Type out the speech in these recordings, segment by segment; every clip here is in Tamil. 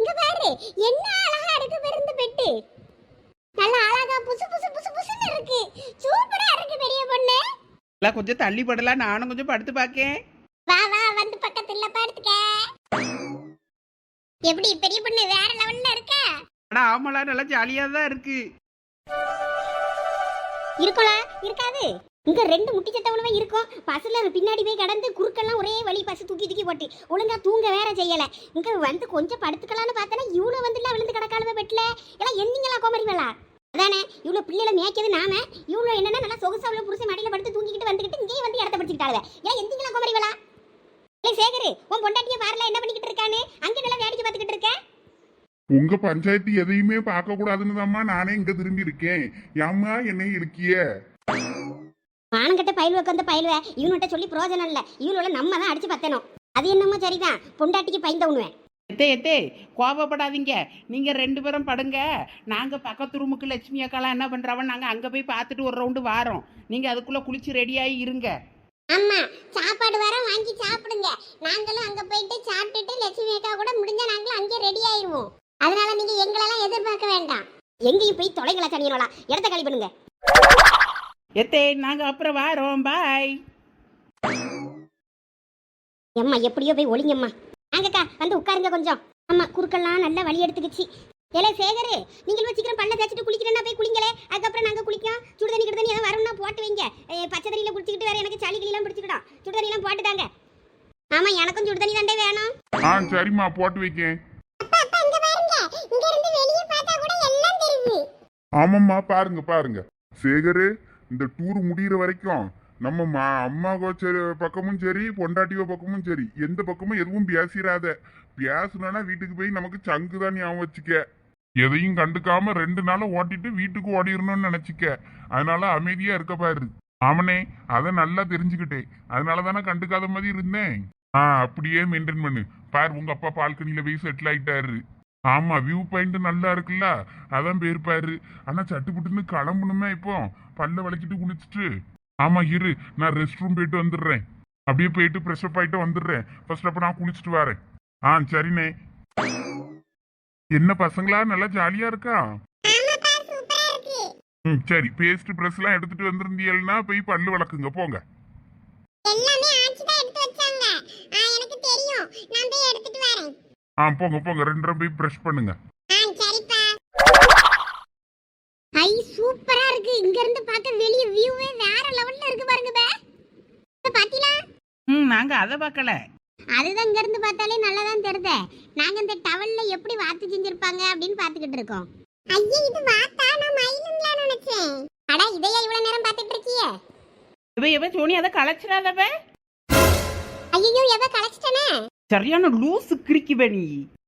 இங்க பாரு என்ன அழகா இருக்கு பாரு இந்த பெட்டு. நல்ல அழகா புசு புசு புசு புசுன்னு இருக்கு. சூப்பரா இருக்கு பெரிய பொண்ணு. எல்லாம் கொஞ்சம் தள்ளி படலாம். நானும் கொஞ்சம் படுத்து பார்க்கேன் வா வா வந்து பக்கத்துல படுத்துக்க. எப்படி பெரிய பொண்ணு வேற லெவல்ல இருக்க? ஆனா ஆமாலா நல்லா ஜாலியாக தான் இருக்கு. இருக்கும்ல இருக்காது. இங்க ரெண்டு முட்டி சட்டவனவே இருக்கும். பஸ்ல பின்னாடி போய் கடந்து குறுக்கெல்லாம் ஒரே வழி பஸ் தூக்கி தூக்கி போட்டு. ஒழுங்கா தூங்க வேற செய்யல. இங்க வந்து கொஞ்சம் படுத்துக்கலாம்னு பார்த்தனா வந்து வந்துல விழுந்து கிடக்காளுவ பெட்ல. எல்லாம் என்னீங்களா கோமரிங்களா அதானே இவ்வளவு பிள்ளைல மேய்க்கிறது நாம. இவ்வளவு என்னன்னா நல்லா சொகுசா உள்ள புருஷன் மடியில படுத்து தூங்கிக்கிட்டு வந்துகிட்டு இங்கேயே வந்து இடத்த பிடிச்சிக்கிட்டாளுவ. ஏன் எந்திங்களா கோமரிங்களா இல்லை சேகர் உன் பொண்டாட்டிய பாருல என்ன பண்ணிக்கிட்டு இருக்கானு அங்கே நல்லா வேடிக்கை பார்த்துக்கிட்டு இருக்க? உங்க பஞ்சாயத்து எதையுமே பார்க்க கூடாதுன்னு தாம்மா நானே இங்க திரும்பி இருக்கேன். ஏம்மா என்னை இருக்கிய மானங்கட்ட பயில்வக்கு வந்த பயில்வ. இவனுகிட்ட சொல்லி பிரயோஜனம் இல்ல. இவனோட நம்ம தான் அடிச்சு பத்தணும். அது என்னமோ சரிதான். பொண்டாட்டிக்கு பயந்த உண்ணுவேன். எத்தே எத்தே கோவப்படாதீங்க. நீங்க ரெண்டு பேரும் படுங்க. நாங்க பக்கத்து ரூமுக்கு லட்சுமி அக்காலாம் என்ன பண்றாவன் நாங்க அங்க போய் பார்த்துட்டு ஒரு ரவுண்டு வாரோம். நீங்க அதுக்குள்ள குளிச்சு ரெடியாகி இருங்க. ஆமா சாப்பாடு வர வாங்கி சாப்பிடுங்க. நாங்களும் அங்க போயிட்டு சாப்பிட்டுட்டு லட்சுமி அக்கா கூட முடிஞ்சா நாங்களும் அங்கே ரெடி ஆயிருவோம். அதனால நீங்க எங்களெல்லாம் எதிர்பார்க்க வேண்டாம். எங்கேயும் போய் தொலைங்களா சனியனோலாம் இடத்த காலி பண்ணுங்க. எத்தே நாங்க அப்புறம் வாரோம் பாய். எம்மா எப்படியோ போய் ஒளிங்கம்மா. வாங்கக்கா வந்து உட்காருங்க கொஞ்சம். ஆமா குறுக்கெல்லாம் நல்ல வழி எடுத்துக்கிச்சு. ஏலே சேகரு நீங்களும் சீக்கிரம் பல்ல தேய்ச்சிட்டு குளிக்கிறேன்னா போய் குளிங்களே. அதுக்கப்புறம் நாங்க குளிக்கோம் சுடு தண்ணி கிட்ட ஏதாவது வரும்னா போட்டு வைங்க. பச்சை தண்ணியில குடிச்சிக்கிட்டு வேற எனக்கு சளி கிளிலாம் பிடிச்சிக்கிடும். சுடு தண்ணிலாம் போட்டுதாங்க ஆமா எனக்கும் சுடு தண்ணி தாண்டே வேணும். ஆ சரிம்மா போட்டு வைக்கேன். ஆமாம்மா பாருங்க பாருங்க. சேகரு இந்த டூர் முடியிற வரைக்கும் நம்ம மா அம்மாவோ சரி பக்கமும் சரி பொண்டாட்டியோ பக்கமும் சரி எந்த பக்கமும் எதுவும் பேசிடாத. பேசுனா வீட்டுக்கு போய் நமக்கு சங்கு தான் ஞாபகம் வச்சுக்க. எதையும் கண்டுக்காம ரெண்டு நாளும் ஓட்டிட்டு வீட்டுக்கு ஓடிடணும்னு நினச்சிக்க. அதனால அமைதியா இருக்க பாரு. ஆமனே அதை நல்லா தெரிஞ்சுக்கிட்டேன் அதனால தானே கண்டுக்காத மாதிரி இருந்தேன். ஆ அப்படியே மெயின்டைன் பண்ணு. பாரு உங்க அப்பா பால்கனியில போய் செட்டில் ஆயிட்டாரு. ஆமா வியூ பாயிண்ட் நல்லா இருக்குல்ல? அதான் போயிருப்பாரு. ஆனா சட்டுப்புட்டுன்னு கிளம்பணுமே இப்போ. பல்ல வளைக்கிட்டு குளிச்சுட்டு. ஆமா இரு. நான் ரெஸ்ட் ரூம் போயிட்டு வந்துடுறேன். அப்படியே போயிட்டு ஃப்ரெஷ் அப் ஆயிட்டு வந்துடுறேன். ஃபர்ஸ்ட் அப்ப நான் குளிச்சுட்டு வரேன். ஆ சரிண்ணே. என்ன பசங்களா? நல்லா ஜாலியா இருக்கா? ம் சரி. பேஸ்ட் ப்ரெஸ் எல்லாம் எடுத்துட்டு வந்திருந்தீங்கன்னா போய் பல்லு வளக்குங்க போங்க. எல்லாமே ஆச்சி தான் எடுத்து வச்சாங்க. எனக்கு தெரியும். நான் போய் எடுத்துட்டு வரேன். ஆ போங்க போங்க. ரெண்டு போய் ப்ரஷ் பண்ணுங்க. ஐ சூப்பரா இருக்கு. இங்க இருந்து பார்க்க வெளிய வியூவே வேற லெவல்ல இருக்கு பாருங்க பே. பாத்தீங்களா? ம் நாங்க அதை பார்க்கல. அதுதான் இங்க இருந்து பார்த்தாலே நல்லா தான் தெரியுதே. நாங்க இந்த டவல்ல எப்படி வாத்து செஞ்சிருப்பாங்க அப்படின்னு பாத்துக்கிட்டு இருக்கோம். ஐயா இது வாத்தா? நான் மயிலுங்களா நினைச்சேன். அட இதையா இவ்வளவு நேரம் பாத்துட்டு இருக்கியே? இவ இவ சோனி அதை களைச்சிடாதவ ஐயோ எதை கலைச்சிட்டனே? சரியான லூசு கிரிக்குவ நீ.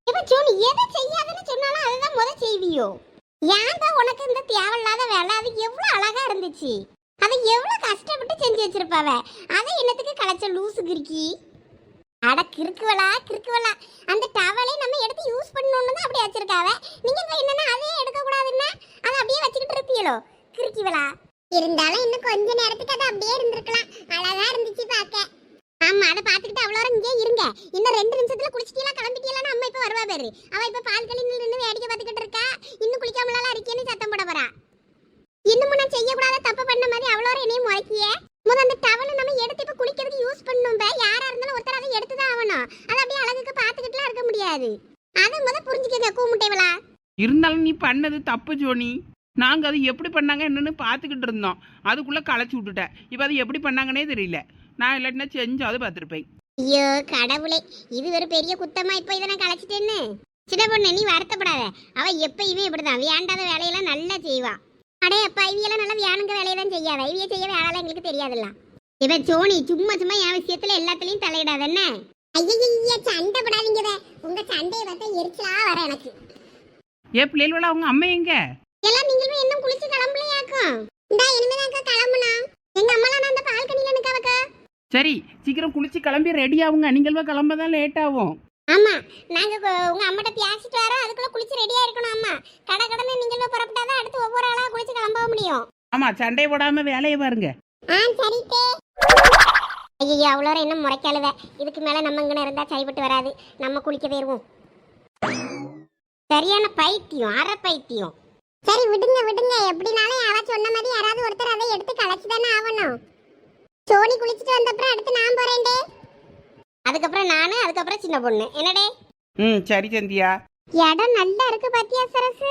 இப்ப ஜோனி எதை செய்யாதுன்னு சொன்னாலும் அதுதான் முத செய்வியோ ஏன்டா உனக்கு இந்த தேவையில்லாத வேலை? அது எவ்வளவு அழகா இருந்துச்சு. அதை எவ்வளவு கஷ்டப்பட்டு செஞ்சு வச்சிருப்பாவ? அதை என்னத்துக்கு களைச்ச லூசு கிறுக்கி? அட கிறுக்குவலா கிறுக்குவலா. அந்த டவலை நம்ம எடுத்து யூஸ் பண்ணணும்னு தான் அப்படி வச்சிருக்காவ. நீங்க இப்ப என்னன்னா அதே எடுக்க கூடாதுன்னா அதை அப்படியே வச்சுக்கிட்டு இருப்பீங்களோ கிறுக்கிவலா. இருந்தாலும் இன்னும் கொஞ்ச நேரத்துக்கு அது அப்படியே இருந்திருக்கலாம். அழகா இருந்துச்சு பார்க்க ஆமா அதை பாத்துக்கிட்டு அவ்வளோ நேரம் இன்னும் ரெண்டு நிமிஷத்துல குளிச்சிட்டீங்களா கிளம்பிட்டீங்களா அம்மா இப்ப வருவா பேரு. அவ இப்ப பால் கழிந்து நின்று வேடிக்கை பார்த்துக்கிட்டு இருக்கா. இன்னும் குளிக்காமலாம் இருக்கேன்னு சத்தம் போட போறா. இன்னும் நான் செய்யக்கூடாத தப்பு பண்ண மாதிரி அவ்வளோ என்னையும் முறைக்கிய. முத அந்த டவலை நம்ம எடுத்து இப்ப குளிக்கிறதுக்கு யூஸ் பண்ணணும் யாரா இருந்தாலும் ஒருத்தர் அதை எடுத்து தான் ஆகணும். அதை அப்படியே அழகுக்கு பார்த்துக்கிட்டுலாம் இருக்க முடியாது. அதை முத புரிஞ்சுக்கங்க கூமுட்டைவளா இருந்தாலும் நீ பண்ணது தப்பு ஜோனி. நாங்க அது எப்படி பண்ணாங்க என்னன்னு பார்த்துக்கிட்டு இருந்தோம். அதுக்குள்ள களைச்சி விட்டுட்ட. இப்போ அது எப்படி பண்ணாங்கன்னே தெரியல. நான் இல்லாட்டினா செஞ்சாவது பார்த்துருப்பேன். ஐயோ கடவுளே. இது ஒரு பெரிய குத்தமா இப்போ இதை நான் கலைச்சிட்டேன்னு. சின்ன பொண்ணு நீ வருத்தப்படாத. அவ எப்பயுமே இப்படிதான். வேண்டாத வேலையெல்லாம் நல்லா செய்வா. அடே அப்பா இவியெல்லாம் நல்லா வியானுங்க வேலையை தான் செய்யாத. இவிய செய்ய வேலைலாம் எங்களுக்கு தெரியாதுல்ல. இவ சோனி சும்மா சும்மா என் விஷயத்துல எல்லாத்துலயும் தலையிடாத என்ன? ஐயா சண்டை படாதீங்க உங்க சண்டையை பார்த்தா எரிச்சலா வர எனக்கு. ஏ பிள்ளைகளோட அவங்க அம்மா எங்க? எல்லாம் நீங்களும் இன்னும் குளிச்சு கிளம்பலையாக்கும். இந்தா இனிமேதான் கிளம்புனா எங்க அம்மாலாம் அந்த நிக்கவக்கா சரி சீக்கிரம் குளிச்சு கிளம்பி ரெடி ஆகுங்க நீங்கள் கிளம்ப தான் லேட் ஆகும். ஆமா நாங்க உங்க அம்மாட்ட பேசிட்டு வரோம். அதுக்குள்ள குளிச்சு ரெடியா இருக்கணும் அம்மா. கடை கடனை நீங்களே புறப்பட்டாதான் அடுத்து ஒவ்வொரு ஆளா குளிச்சு கிளம்ப முடியும். ஆமா சண்டை போடாம வேலையை பாருங்க. ஆ சரிட்டே ஐயோ அவ்வளோ என்ன முறைக்காளுவ இதுக்கு மேல நம்ம இங்கே இருந்தா சரிப்பட்டு வராது. நம்ம குளிக்க போயிருவோம் சரியான பைத்தியம் அரை பைத்தியம். சரி விடுங்க விடுங்க. எப்படினாலும் அவ சொன்ன மாதிரி யாராவது ஒருத்தர் அதை எடுத்து களைச்சு தானே ஆகணும். சோனி குளிச்சுட்டு வந்தப்புறம் அடுத்து நான் போறேன்டே அதுக்கப்புறம் நானு அதுக்கப்புறம் சின்ன பொண்ணு. என்னடே? ம் சரி சந்தியா. இடம் நல்லா இருக்கு பாத்தியா சரசு?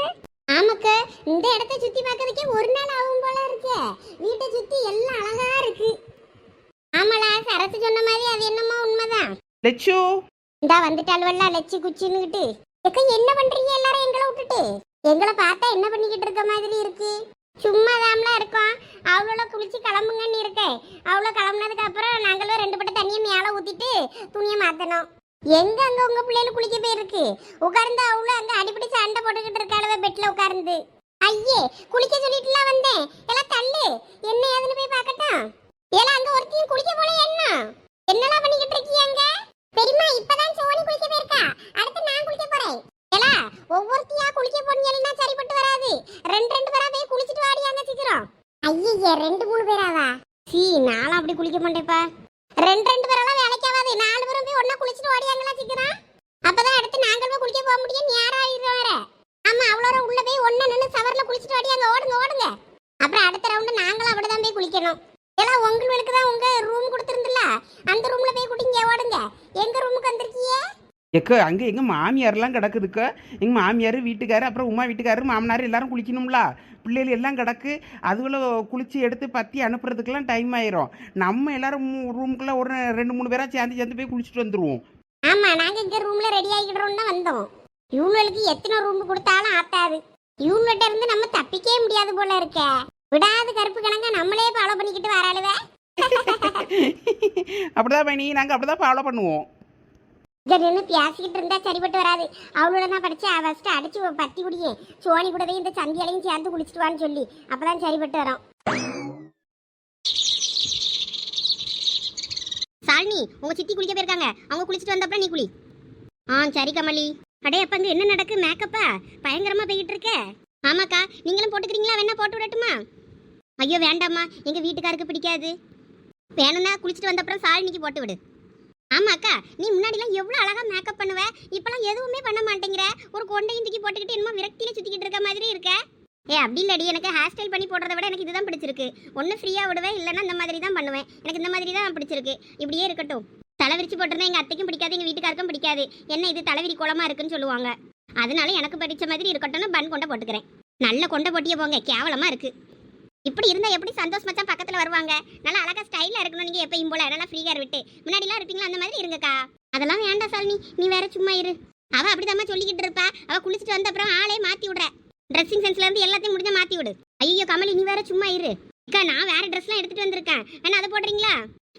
ஆமாக்க இந்த இடத்த சுத்தி பார்க்கறதுக்கே ஒரு நாள் ஆகும் போல இருக்கு. வீட்டை சுத்தி எல்லாம் அழகா இருக்கு. ஆமாடா சரசு சொன்ன மாதிரி அது என்னமோ உண்மைதான். லட்சு இந்தா வந்துட்டாள்வல்ல லட்சி குச்சின்னுகிட்டு. எக்க என்ன பண்றீங்க எல்லாரும் எங்களை விட்டுட்டு? எங்களை பார்த்தா என்ன பண்ணிக்கிட்டு இருக்க மாதிரி இருக்கு? சும்மா தாம்லாம் இருக்கோம். அவ்வளோ குளிச்சு கிளம்புங்கன்னு இருக்கேன் அவ்வளோ கிளம்புனதுக்கு அப்புறம் நாங்களும் ரெண்டு பட்ட தண்ணியை மேலே ஊத்திட்டு துணியை மாத்தணும். எங்க அங்க உங்க பிள்ளைகள் குளிக்க போயிருக்கு? உட்கார்ந்து அவ்வளோ அங்க அடிப்படி சண்டை போட்டுக்கிட்டு இருக்காளவ பெட்ல உட்கார்ந்து. ஐயே குளிக்க சொல்லிட்டுலாம் வந்தேன். எல்லாம் தள்ளு. என்ன ஏதுன்னு போய் பார்க்கட்டும். ஏலாம் அங்க ஒருத்தையும் குளிக்க போல என்ன? என்னலாம் பண்ணிக்கிட்டு இருக்கீங்க பெரியம்மா இப்பதான் சோனி குளிக்க போயிருக்கா. அடுத்து நான் குளிக்க போறேன். ஏலா ஒவ்வொருத்தியா குளிக்க போனீங்கன்னா சரிப்பட்டு வராது. ரெண்டு ரெண்டு பேரா போய் குளிச்சிட்டு வாடியாங்க சீக்கிரம். ஐயே ரெண்டு மூணு பேராவா? சீ நானும் அப்படி குளிக்க மாட்டேப்பா ரெண்டு ரெண்டு பேரெல்லாம் வேலைக்கு ஆகாது. நாலு பேரும் போய் ஒண்ணா குளிச்சிட்டு ஓடியாங்களா சீக்கிரம். அப்பதான் அடுத்து நாங்கள் போய் குளிக்க போக முடியும். நேரம் ஆயிரும் வேற. ஆமா அவ்வளோ உள்ள போய் ஒண்ணா நின்று சவர்ல குளிச்சிட்டு ஓடியாங்க ஓடுங்க ஓடுங்க. அப்புறம் அடுத்த ரவுண்டு நாங்களும் அப்படிதான் போய் குளிக்கணும். எல்லாம் உங்களுக்கு தான் உங்க ரூம் கொடுத்துருந்துல? அந்த ரூம்ல போய் குடிங்க ஓடுங்க. எங்க ரூமுக்கு வந்திருக்கீங்க எக்க அங்கே எங்கள் மாமியார்லாம் கிடக்குதுக்க? எங்கள் மாமியார் வீட்டுக்காரு அப்புறம் உமா வீட்டுக்காரரு மாமனார் எல்லாரும் குளிக்கணும்ல? பிள்ளைகள் எல்லாம் கிடக்கு அதுகளை குளித்து எடுத்து பற்றி அனுப்புறதுக்கெல்லாம் டைம் ஆயிரும். நம்ம எல்லாரும் ரூமுக்குள்ளே ஒரு ரெண்டு மூணு பேராக சேர்ந்து சேர்ந்து போய் குளிச்சுட்டு வந்துடுவோம் ஆமா நாங்க இங்க ரூம்ல ரெடி ஆகிக்கிறோம் தான் வந்தோம். இவங்களுக்கு எத்தனை ரூம் கொடுத்தாலும் ஆத்தாது. இவங்ககிட்ட இருந்து நம்ம தப்பிக்கவே முடியாது போல இருக்க. விடாது கருப்பு கணக்க நம்மளே ஃபாலோ பண்ணிக்கிட்டு வராளுவே. அப்படிதான் பயணி நாங்கள் அப்படி தான் ஃபாலோ பண்ணுவோம். நின்று பேசிக்கிட்டு இருந்தா சரிப்பட்டு வராது. அவளோட தான் படிச்சு ஃபர்ஸ்ட் அடிச்சு பத்தி குடியே. சோனி கூடவே இந்த சந்தியாலையும் சேர்ந்து குளிச்சுட்டு வான்னு சொல்லி. அப்பதான் சரிப்பட்டு வரோம். சாலினி உங்க சித்தி குளிக்க போயிருக்காங்க. அவங்க குளிச்சுட்டு வந்தப்பறம் நீ குளி. ஆ சரி கமலி. அடே அப்ப அங்க என்ன நடக்கு? மேக்கப்பா பயங்கரமா போய்கிட்டு இருக்க. ஆமாக்கா நீங்களும் போட்டுக்கிறீங்களா? வேணா போட்டு விடட்டுமா? ஐயோ வேண்டாம்மா. எங்க வீட்டுக்காருக்கு பிடிக்காது. வேணும்னா குளிச்சுட்டு வந்தப்புறம் சாலினிக்கு போட்டு விடு. ஆமாக்கா நீ முன்னாடிலாம் எவ்வளோ அழகா மேக்கப் பண்ணுவ? இப்பெல்லாம் எதுவுமே பண்ண மாட்டேங்கிற. ஒரு கொண்டையும் தூக்கி போட்டுக்கிட்டு என்னமோ விரக்தியில் சுற்றிக்கிட்டு இருக்க மாதிரி இருக்க. ஏ அப்படி இல்லடி. எனக்கு ஹேர் ஸ்டைல் பண்ணி போடுறத விட எனக்கு இதுதான் பிடிச்சிருக்கு. ஒன்று ஃப்ரீயாக விடுவேன் இல்லைன்னா இந்த மாதிரி தான் பண்ணுவேன். எனக்கு இந்த மாதிரி தான் பிடிச்சிருக்கு. இப்படியே இருக்கட்டும். தலை விரிச்சு போட்டிருந்தா எங்கள் அத்தைக்கும் பிடிக்காது எங்கள் வீட்டுக்காருக்கும் பிடிக்காது. என்ன இது தலைவிரி கோலமா இருக்குன்னு சொல்லுவாங்க. அதனால எனக்கு பிடிச்ச மாதிரி இருக்கட்டும்னு பன் கொண்டை போட்டுக்கிறேன். நல்ல கொண்டை போட்டியே போங்க. கேவலமாக இருக்கு. இப்படி இருந்தால் எப்படி சந்தோஷ் மச்சான் பக்கத்தில் வருவாங்க? நல்லா அழகா ஸ்டைலாக இருக்கணும் நீங்கள் எப்பயும் போல. நல்லா ஃப்ரீயாக விட்டு முன்னாடிலாம் இருப்பீங்களா? அந்த மாதிரி இருங்கக்கா. அதெல்லாம் வேண்டாம் சாலினி. நீ வேற சும்மா இரு. அவ அப்படிதாம்மா சொல்லிக்கிட்டு இருப்பா. அவ குளிச்சுட்டு வந்த அப்புறம் ஆளே மாத்தி விடுற. ட்ரெஸ்ஸிங் சென்ஸ்ல இருந்து எல்லாத்தையும் முடிஞ்சா மாத்தி விடு. ஐயோ கமலி நீ வேற சும்மா இரு. அக்கா நான் வேற ட்ரெஸ்லாம் எடுத்துட்டு வந்திருக்கேன். வேணா அதை போடுறீங்களா?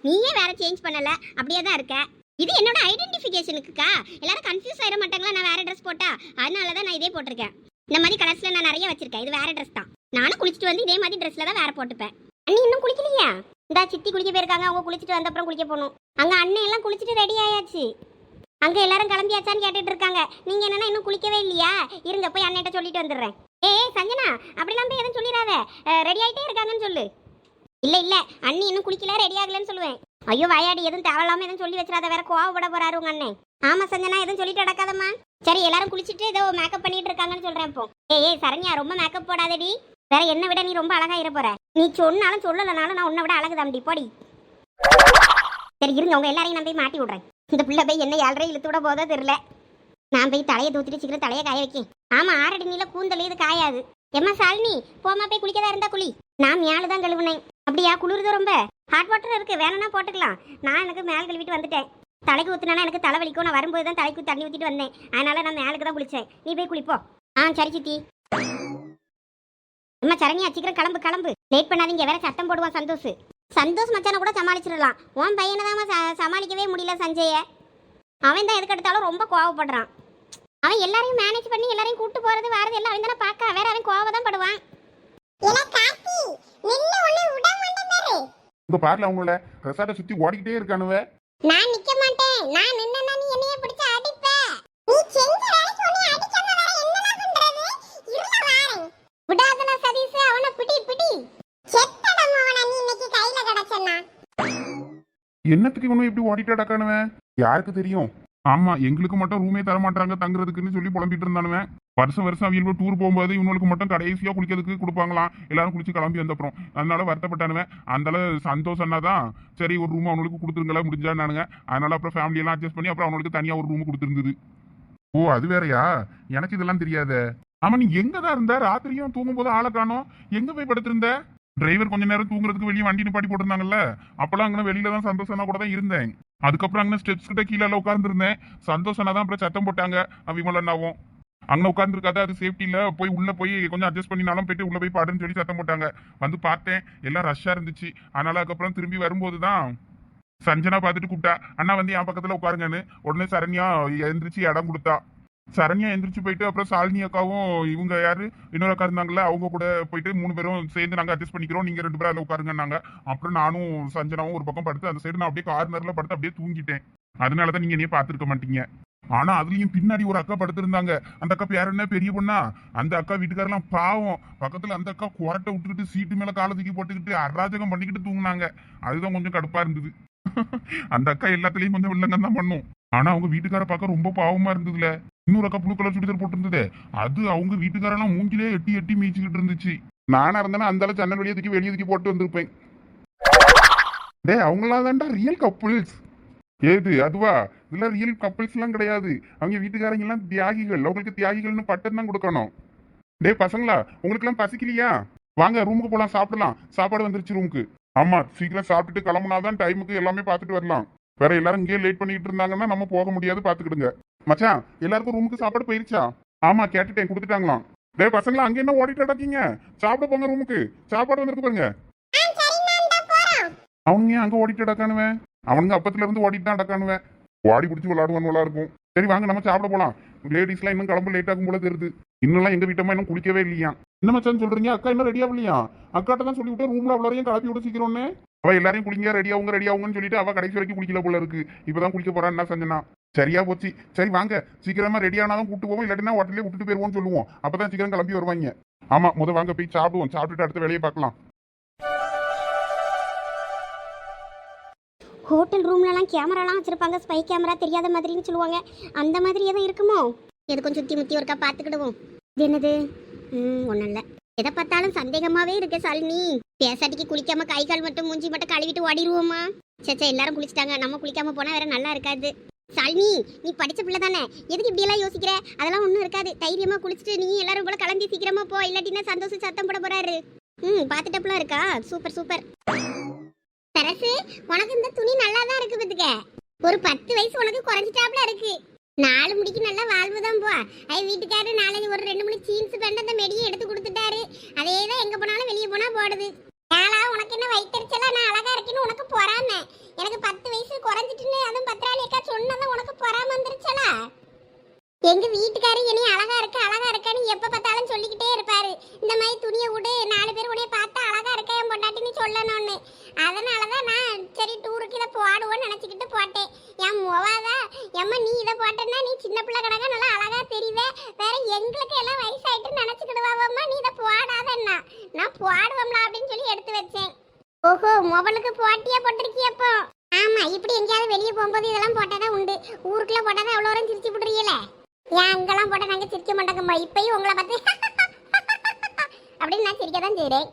நீயே வேற சேஞ்ச் பண்ணல. அப்படியே தான் இருக்க. இது என்னோட ஐடென்டிஃபிகேஷனுக்குக்கா எல்லாரும் கன்ஃபியூஸ் ஆயிட மாட்டாங்களா? நான் வேற ட்ரெஸ் போட்டா. அதனால தான் நான் இதே போட்டிருக்கேன். இந்த மாதிரி கலர்ஸில் நான் நிறைய வச்சிருக்கேன். இது வேற ட்ரெஸ் தான். நானும் குளிச்சுட்டு வந்து இதே மாதிரி ட்ரெஸ்ல தான் வேற போட்டுப்பேன். அண்ணி இன்னும் குளிக்கலையா? இந்த சித்தி குளிக்க போயிருக்காங்க. அவங்க குளிச்சுட்டு வந்த அப்புறம் குளிக்க போகணும். அங்கே அண்ணன் எல்லாம் குளிச்சுட்டு ரெடி ஆயாச்சு. அங்கே எல்லாரும் கிளம்பியாச்சான்னு கேட்டுட்டு இருக்காங்க. நீங்கள் என்னன்னா இன்னும் குளிக்கவே இல்லையா? இருங்க போய் அண்ணன்ட்ட சொல்லிட்டு வந்துடுறேன். ஏய் சஞ்சனா அப்படிலாம் போய் எதுவும் சொல்லிடாத. ரெடி ஆகிட்டே இருக்காங்கன்னு சொல்லு. இல்லை இல்லை அண்ணி இன்னும் குளிக்கல ரெடி ஆகலன்னு சொல்லுவேன். ஐயோ வாயாடி எதுவும் தேவையில்லாமல் எதுவும் சொல்லி வச்சிடாத. வேற கோவப்பட போறாரு உங்க அண்ணன். ஆமாம் சஞ்சனா எதுவும் சொல்லிட்டு நடக்காதம்மா. சரி எல்லாரும் குளிச்சுட்டு ஏதோ மேக்கப் பண்ணிட்டு இருக்காங்கன்னு சொல்றேன் இப்போ ஏய் ஏய் சரண்யா ரொம்ப மேக்கப் போடாதடி. வேற என்ன விட நீ ரொம்ப அழகா இருப்பற நீ சொன்னாலும் சொல்லலனாலும் நான் உன்னை விட அழகு தம்பி போடி. சரி இருங்க. உங்க எல்லாரையும் நான் போய் மாட்டி விடுறேன். இந்த பிள்ளை போய் என்ன ஏழரை இழுத்து விட போதோ தெரியல. நான் போய் தலையை தூத்திட்டு சீக்கிரம் தலையை காய வைக்கேன். ஆமா ஆறடி நீல கூந்தல் இது காயாது. எம்மா சாலினி போமா போய் குளிக்கதா இருந்தா குளி. நான் மேலே தான் கழுவுனேன். அப்படியா குளிருது ரொம்ப? ஹாட் வாட்டர் இருக்கு. வேணும்னா போட்டுக்கலாம். நான் எனக்கு மேல கழுவிட்டு வந்துட்டேன். தலைக்கு ஊத்துனா எனக்கு தலை வலிக்கும். நான் வரும்போது தான் தலைக்கு தண்ணி ஊத்திட்டு வந்தேன். அதனால நான் மேலுக்கு தான் குளிச்சேன். நீ போய் குளிப்போ. ஆ சரி சித்தி. அம்மா சரண்யா சீக்கிரம் கிளம்பு கிளம்பு. லேட் பண்ணாதீங்க. வேற சத்தம் போடுவான் சந்தோஷ். சந்தோஷ் மச்சான கூட சமாளிச்சிடலாம். உன் பையனை தான் சமாளிக்கவே முடியல சஞ்சய அவன் தான் எதுக்கு எடுத்தாலும் ரொம்ப கோவப்படுறான். அவன் எல்லாரையும் மேனேஜ் பண்ணி எல்லாரையும் கூட்டு போறது வாரது எல்லாம் அவன் தானே பார்க்க. வேற அவன் கோவம் தான் படுவான். உங்க பாருல அவங்கள. ரெசார்ட்டை சுத்தி ஓடிக்கிட்டே இருக்கானுவ. நான் நிக்க மாட்டேன். நான் நின்னா நீ என்னைய பிடிச்சு அடிப்ப. நீ செஞ்ச வேலைக்கு உன்னை அடிக்காம வேற என்னடா பண்றது? இருல வாரேன். விடாதன சதீஷ் அவன பிடி பிடி. செத்தடம் அவன நீ இன்னைக்கு கையில கடச்சனா என்னத்துக்கு இவனும் இப்படி ஓடிட்டு அடக்கானுவ யாருக்கு தெரியும்? ஆமா எங்களுக்கு மட்டும் ரூமே தர மாட்டாங்க தங்குறதுக்குன்னு சொல்லி புலம்பிட்டு இருந்தானுவன் வருஷம் வருஷம் அவங்க டூர் போகும்போது இவங்களுக்கு மட்டும் கடைசியா குளிக்கிறதுக்கு கொடுப்பாங்களாம் எல்லாரும் குளிச்சு கிளம்பி வந்தப்புறம். அதனால வருத்தப்பட்டானுவேன் அந்த சந்தோஷம்னா தான் சரி ஒரு ரூம் அவனுக்கு கொடுத்துருங்களா முடிஞ்சானானுங்க அதனால அப்புறம் ஃபேமிலி எல்லாம் அட்ஜஸ்ட் பண்ணி அப்புறம் அவனுக்கு தனியா ஒரு ரூம் கொடுத்துருந்தது. ஓ அது வேறயா? எனக்கு இதெல்லாம் தெரியாதே. ஆமா நீ எங்க தான் இருந்த? ராத்திரியும் தூங்கும் போது ஆளை காணோம். எங்க போய் படுத்திருந்த? டிரைவர் கொஞ்ச நேரம் தூங்குறதுக்கு வெளியே வண்டி நிப்பாட்டி போட்டிருந்தாங்கல்ல? அப்பெல்லாம் அங்கே வெளியில தான் சந்தோஷனா கூட தான் இருந்தேன். அதுக்கப்புறம் அங்கே ஸ்டெப்ஸ் கிட்ட கீழே உட்கார்ந்துருந்தேன். சந்தோஷனா தான் அப்புறம் சத்தம் போட்டாங்க. விமலன்னாவும் அங்க உட்காந்துருக்காத அது சேஃப்டியில போய் உள்ள போய் கொஞ்சம் அட்ஜஸ்ட் பண்ணினாலும் போயிட்டு உள்ள போய் பாடுன்னு சொல்லி சத்தம் போட்டாங்க. வந்து பார்த்தேன். எல்லாம் ரஷ்ஷா இருந்துச்சு. அதனால அதுக்கப்புறம் திரும்பி வரும்போது தான் சஞ்சனா பார்த்துட்டு கூப்பிட்டா அண்ணா வந்து என் பக்கத்துல உட்காருங்கன்னு. உடனே சரண்யா எந்திரிச்சு இடம் கொடுத்தா. சரண்யா எந்திரிச்சு போயிட்டு அப்புறம் சாலினி அக்காவும் இவங்க யாரு? இன்னொரு அக்கா இருந்தாங்கல்ல அவங்க கூட போயிட்டு மூணு பேரும் சேர்ந்து நாங்க அட்ஜஸ்ட் பண்ணிக்கிறோம். நீங்க ரெண்டு பேரும் அதில் உட்காருங்கன்னாங்க. அப்புறம் நானும் சஞ்சனாவும் ஒரு பக்கம் படுத்து அந்த சைடு நான் அப்படியே கார்னர்ல படுத்து அப்படியே தூங்கிட்டேன். அதனாலதான் நீங்க என்னையே பார்த்துருக்க மாட்டீங்க. ஆனா அதுலயும் பின்னாடி ஒரு அக்கா படுத்திருந்தாங்க. அந்த அக்கா பேர் என்ன? பெரிய பொண்ணா? அந்த அக்கா வீட்டுக்காரெல்லாம் பாவம். பக்கத்துல அந்த அக்கா குரட்டை விட்டுக்கிட்டு சீட்டு மேல காலை தூக்கி போட்டுக்கிட்டு அராஜகம் பண்ணிக்கிட்டு தூங்குனாங்க. அதுதான் கொஞ்சம் கடுப்பா இருந்தது. அந்த அக்கா எல்லாத்துலயும் கொஞ்சம் வில்லங்கம் தான் பண்ணும். ஆனா அவங்க வீட்டுக்கார பார்க்க ரொம்ப பாவமா இருந்ததுல. இன்னொரு அக்கா புழு கலர் சுடிதார் போட்டிருந்ததே. அது அவங்க வீட்டுக்காரெல்லாம் மூஞ்சிலே எட்டி எட்டி மீச்சுக்கிட்டு இருந்துச்சு. நானா இருந்தேன்னா அந்த அளவு ஜன்னல் வெளியே தூக்கி வெளியே தூக்கி போட்டு வந்திருப்பேன். டேய் அவங்களாதான்டா ரியல் கப்புள்ஸ் ஏது அதுவா? இதெல்லாம் ரியல் கப்புள்ஸ் எல்லாம் கிடையாது. அவங்க வீட்டுக்காரங்க எல்லாம் தியாகிகள். அவங்களுக்கு தியாகிகள்னு பட்டம் தான் கொடுக்கணும். டேய் பசங்களா உங்களுக்கு எல்லாம் பசிக்கலையா? வாங்க ரூமுக்கு போலாம் சாப்பிடலாம். சாப்பாடு வந்துருச்சு ரூமுக்கு ஆமா சீக்கிரம் சாப்பிட்டுட்டு கிளம்புனாதான் டைமுக்கு எல்லாமே பார்த்துட்டு வரலாம். வேற எல்லாரும் இங்கேயே லேட் பண்ணிட்டு இருந்தாங்கன்னா நம்ம போக முடியாது பாத்துக்கிடுங்க மச்சான் எல்லாருக்கும் ரூமுக்கு சாப்பாடு போயிருச்சா? ஆமா கேட்டுட்டேன் கொடுத்துட்டாங்களாம். டேய் பசங்களா அங்க என்ன ஓடிட்டு அடக்கீங்க சாப்பிட போங்க ரூமுக்கு சாப்பாடு வந்திருக்கு பாருங்க. அவனுங்க ஏன் அங்க ஓடிட்டு அடக்கானுவேன் அவனுங்க அப்பத்துல இருந்து ஓடிட்டு தான் அடக்கானுவேன் ஓடி பிடிச்சி விளாடுவானுவலா இருக்கும். சரி வாங்க நம்ம சாப்பிட போலாம். லேடிஸ்லாம் இன்னும் கிளம்ப லேட் ஆகும் போல தெரியுது. இன்னும் எங்க வீட்டம்மா இன்னும் குளிக்கவே இல்லையா? என்ன மச்சான் சொல்றீங்க? அக்கா இன்னும் ரெடியா இல்லையா? அக்காட்ட தான் சொல்லி விட்டு ரூம்ல அவ்வளோரையும் கிளப்பி விட சீக்கிரம்னு. அவ எல்லாரையும் குளிங்க ரெடி ஆகுங்க ரெடி ஆகுங்கன்னு சொல்லிட்டு அவ கடைசி வரைக்கும் குளிக்கல போல இருக்கு. இப்பதான் குளிக்க போறான்னு என்ன செஞ்சனா? சரியா போச்சு. சரி வாங்க. சீக்கிரமா ரெடி ஆனாலும் கூட்டு போவோம். இல்லாட்டினா ஹோட்டலே விட்டுட்டு போயிருவோம்னு சொல்லுவோம். அப்பதான் சீக்கிரம் கிளம்பி வருவாங்க. ஆமா முத வாங்க போய் சாப்பிடுவோம். சாப்பிட்டுட்டு அடுத்த வேலையை பார்க்கலாம். ஹோட்டல் ரூம்லலாம் கேமராலாம் வச்சுருப்பாங்க. ஸ்பை கேமரா தெரியாத மாதிரின்னு சொல்லுவாங்க. அந்த மாதிரி எதுவும் இருக்குமோ? எதுக்கும் சுற்றி முற்றி ஒருக்கா பார்த்துக்கிடுவோம். இது என்னது? ம் ஒன்றும் இல்லை. எதை பார்த்தாலும் சந்தேகமாகவே இருக்கு சாலினி. பேசாட்டிக்கு குளிக்காம கை கால் மட்டும் மூஞ்சி மட்டும் கழுவிட்டு ஓடிடுவோமா? சச்சா எல்லாரும் குளிச்சிட்டாங்க. நம்ம குளிக்காம போனால் வேற நல்லா இருக்காது. சாலினி நீ படிச்ச பிள்ளை தானே? எதுக்கு இப்படி எல்லாம் யோசிக்கிற? அதெல்லாம் ஒன்றும் இருக்காது. தைரியமாக குளிச்சுட்டு நீ எல்லாரும் போல கிளம்பி சீக்கிரமா போ. இல்லாட்டினா சந்தோஷம் சத்தம் போட போறாரு. ம் பார்த்துட்டப்பெல்லாம் இருக்கா? Super super. சரசு உனக்கு இந்த துணி நல்லா தான் இருக்கு பத்துக்க ஒரு பத்து வயசு உனக்கு குறைஞ்சிட்டாப்ல இருக்கு. நாலு முடிக்கு நல்லா வாழ்வு தான் போ. ஐ வீட்டுக்காரரு நாளைக்கு ஒரு ரெண்டு மணி ஜீன்ஸ் பேண்ட் அந்த மெடியை எடுத்து கொடுத்துட்டாரு. அதே தான் எங்க போனாலும் வெளியே போனா போடுது. நாளா உனக்கு என்ன வயிற்றுச்சலா நான் அழகா இருக்கேன்னு உனக்கு பொறாம. எனக்கு பத்து வயசு குறைஞ்சிட்டுன்னு அதுவும் பத்திராளி அக்கா சொன்னதான் உனக்கு பொறாம வந்துருச்சலா? எங்க வீட்டுக்காரு இனி அழகா இருக்க அழகா இருக்கன்னு எப்ப பார்த்தாலும் சொல்லிக்கிட்டே இருப்பாரு இந்த மாதிரி துணியை விடு நாலு பேர் உடைய பார்த்தா அழகா இருக்க என் பொண்டாட்டின்னு சொல்லணும்னு அதனாலதான் நான் சரி டூருக்கு இதை போடுவோன்னு நினைச்சுக்கிட்டு போட்டேன் என் முவாதா எம்மா நீ இதை போட்டேன்னா நீ சின்ன பிள்ளை கணக்கா நல்லா அழகா தெரிவே வேற எங்களுக்கு எல்லாம் வயசாயிட்டு நினைச்சுக்கிடுவாவம்மா நீ இதை போடாதன்னா நான் போடுவோம்ல அப்படின்னு சொல்லி எடுத்து வச்சேன் ஓஹோ மொபைலுக்கு போட்டியா போட்டிருக்கியப்போ ஆமா இப்படி எங்கேயாவது வெளியே போகும்போது இதெல்லாம் போட்டாதான் உண்டு. ஊருக்குள்ள போட்டாதான் எவ்வளோ வரும் சிரிச்சு விடுறீங்களே ஏன் அங்கெல்லாம் போட்டா நாங்க சிரிக்க மாட்டோங்கம்மா. இப்பயும் உங்களை பார்த்து அப்படின்னு நான் சிரிக்க தான் செய்றேன்.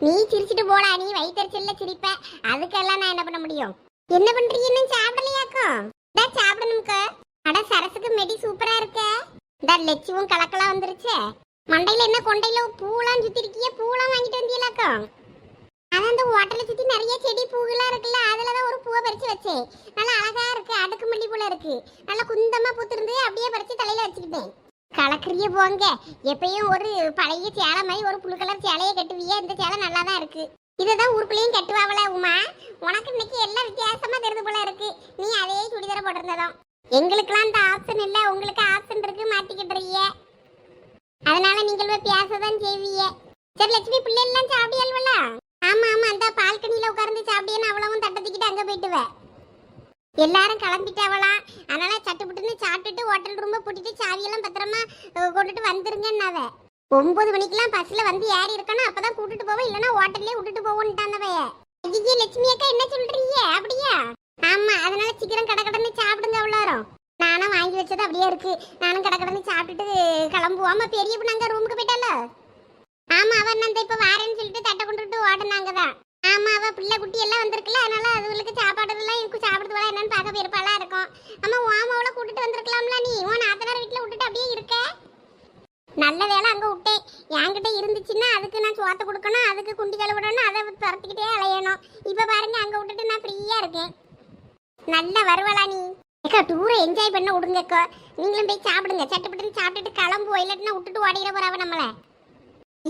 நீ சிரிச்சிட்டு போடா நீ வயிற்றுச்சல்ல சிரிப்ப. அதுக்கெல்லாம் நான் என்ன பண்ண முடியும்? என்ன பண்றீங்க இன்னும் சாப்பிடலையாக்கும் டா சாப்பிடணும்க்கா. அட சரசுக்கு மெடி சூப்பரா இருக்க. டா லெச்சுவும் கலக்கலாம் வந்துருச்சே. மண்டையில என்ன கொண்டையில பூலாம் சுத்தி இருக்கிய பூலாம் வாங்கிட்டு வந்தீங்களாக்கும் அதான் அந்த ஹோட்டலை சுற்றி நிறைய செடி பூவெல்லாம் இருக்குல்ல அதில் தான் ஒரு பூவை பறித்து வச்சேன். நல்லா அழகா இருக்கு அடுக்கு மல்லி போல இருக்கு. நல்லா குந்தமாக பூத்திருந்து அப்படியே பறித்து தலையில வச்சுக்கிட்டேன். கலக்கறிய போங்க. எப்பயும் ஒரு பழைய சேலை மாதிரி ஒரு புழு கலர் சேலையை கட்டுவியே இந்த சேலை நல்லா தான் இருக்கு. இதுதான் ஊருக்குள்ளேயும் கட்டுவாவல உமா. உனக்கு இன்னைக்கு எல்லாம் வித்தியாசமா தெரிஞ்சு போல இருக்கு. நீ அதே சுடிதார போட்டிருந்ததும். எங்களுக்கெல்லாம் அந்த ஆப்ஷன் இல்ல. உங்களுக்கு ஆப்ஷன் இருக்கு மாட்டிக்கிட்டுறீங்க அதனால நீங்கள் போய் பேசதான் செய்வீங்க. சரி லட்சுமி பிள்ளை எல்லாம் ஆமா ஆமா அந்த பால்கனியில உட்கார்ந்து சாப்பிடியன்னு அவ்வளவும் தட்டத்துக்கிட்டு அங்க போயிட்டுவ. எல்லாரும் கிளம்பிட்டாவலாம் அதனால சட்டுப்புட்டுன்னு சாப்பிட்டுட்டு ஹோட்டல் ரூம் பூட்டிட்டு சாவியெல்லாம் பத்திரமா கொண்டுட்டு வந்துருங்கன்னாவே. ஒன்பது மணிக்கெல்லாம் பஸ்ல வந்து ஏறி இருக்கணும். அப்பதான் கூட்டிட்டு போவோம் இல்லைன்னா ஹோட்டல்லே விட்டுட்டு போவோன்ட்டாந்தவைய ஐயே லட்சுமி அக்கா என்ன சொல்றீங்க? அப்படியா? ஆமா அதனால சீக்கிரம் கடை கடன்னு சாப்பிடுங்க அவ்வளோரும் நானும் வாங்கி வச்சது அப்படியே இருக்கு. நானும் கடை சாப்பிட்டுட்டு கிளம்புவோம். பெரிய பொண்ணு ரூமுக்கு போயிட்டால ஆமா அவ அந்த இப்ப வாரேன்னு சொல்லிட்டு தட்டை கொண்டுட்டு ஓடினாங்க தான் ஆமா அவ பிள்ளை குட்டி எல்லாம் வந்திருக்குல்ல அதனால அதுகளுக்கு சாப்பாடு எல்லாம் எனக்கு சாப்பிடுறதுவா என்னன்னு பார்க்க விருப்பம்லாம் இருக்கும். ஆமா ஓமாவளை கூட்டிட்டு வந்திருக்கலாம்ல நீ? உன் நாத்தனார் வீட்டுல விட்டுட்டு அப்படியே இருக்க? நல்ல வேலை அங்க விட்டேன். என்கிட்ட இருந்துச்சுன்னா அதுக்கு நான் சோத்த கொடுக்கணும் அதுக்கு குண்டி கழுவிடணும் அதை துரத்திக்கிட்டே அலையணும். இப்ப பாருங்க அங்க விட்டுட்டு நான் ஃப்ரீயா இருக்கேன். நல்ல வருவலா நீ? அக்கா டூரை என்ஜாய் பண்ண விடுங்கக்கா. நீங்களும் போய் சாப்பிடுங்க. சட்டுப்பட்டுன்னு சாப்பிட்டுட்டு கிளம்புவோம் இல்லாட்டினா விட்டுட்டு ஓடிட போறாவ நம்மளை.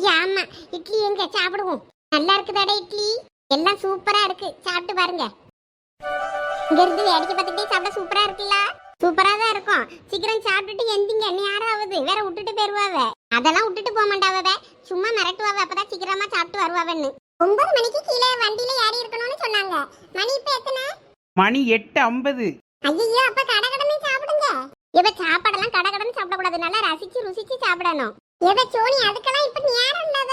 ஆமா. இட்லி எங்க? சாப்பிடுவோம். நல்லா இருக்குதாடா இட்லி? எல்லாம் சூப்பரா இருக்கு. சாப்பிட்டு பாருங்க. இங்க இருந்து வேடிக்கை பார்த்துட்டே சாப்பிட சூப்பரா இருக்குல்ல? சூப்பரா தான் இருக்கும். சீக்கிரம் சாப்பிட்டுட்டு எந்திங்க. நேராவது வேற விட்டுட்டு போயிருவாவ. அதெல்லாம் விட்டுட்டு போக மாட்டாவ சும்மா மிரட்டுவாவ. அப்பதான் சீக்கிரமா சாப்பிட்டு வருவாவன்னு. ஒன்பது மணிக்கு கீழே வண்டியில ஏறி இருக்கணும்னு சொன்னாங்க. மணி இப்ப எத்தனை? மணி எட்டு ஐம்பது. ஐயோ அப்ப கடை கடனை சாப்பிடுங்க. இவ சாப்பாடெல்லாம் கடை கடன் சாப்பிடக்கூடாது. நல்லா ரசிச்சு ருசிச்சு சாப்பிடணும். எதை சோனி அதுக்கெல்லாம் இப்ப நேரம் இல்லாத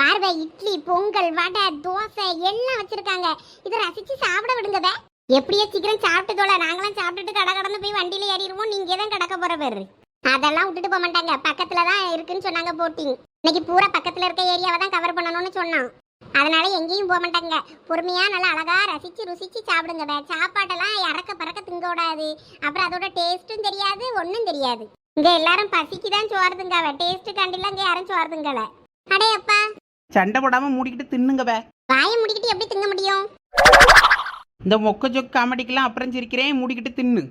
பார்வை இட்லி பொங்கல் வடை தோசை எல்லாம் வச்சிருக்காங்க. இதை ரசிச்சு சாப்பிட விடுங்க எப்படியே எப்படியோ சீக்கிரம் சாப்பிட்டு நாங்களாம் சாப்பிட்டுட்டு கடை கடந்து போய் வண்டியில ஏறிடுவோம். நீங்க தான் கடக்க போற பேரு? அதெல்லாம் விட்டுட்டு போக மாட்டாங்க. பக்கத்துல தான் இருக்குன்னு சொன்னாங்க போட்டிங் இன்னைக்கு பூரா பக்கத்துல இருக்க ஏரியாவை தான் கவர் பண்ணணும்னு சொன்னான். அதனால எங்கேயும் போக மாட்டாங்க. பொறுமையா நல்லா அழகா ரசிச்சு ருசிச்சு சாப்பிடுங்க சாப்பாட்டெல்லாம் இறக்க பறக்க திங்க விடாது. அப்புறம் அதோட டேஸ்ட்டும் தெரியாது ஒன்றும் தெரியாது. இங்க எல்லாரும் பசிக்கு தான் சோறுதுங்க டேஸ்ட் கண்டிலாம் இங்க யாரும் சோறுதுங்கல. அடே அப்பா. சண்டை போடாம மூடிக்கிட்டு தின்னுங்க வே. வாயை முடிக்கிட்டு எப்படி திங்க முடியும்? இந்த மொக்க ஜொக்கு காமெடிக்கெல்லாம் அப்புறம் சிரிக்கிறேன் மூடிக்கிட்டு தின்னு.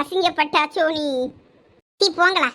அசிங்கப்பட்டா சோனி. தீ போங்களா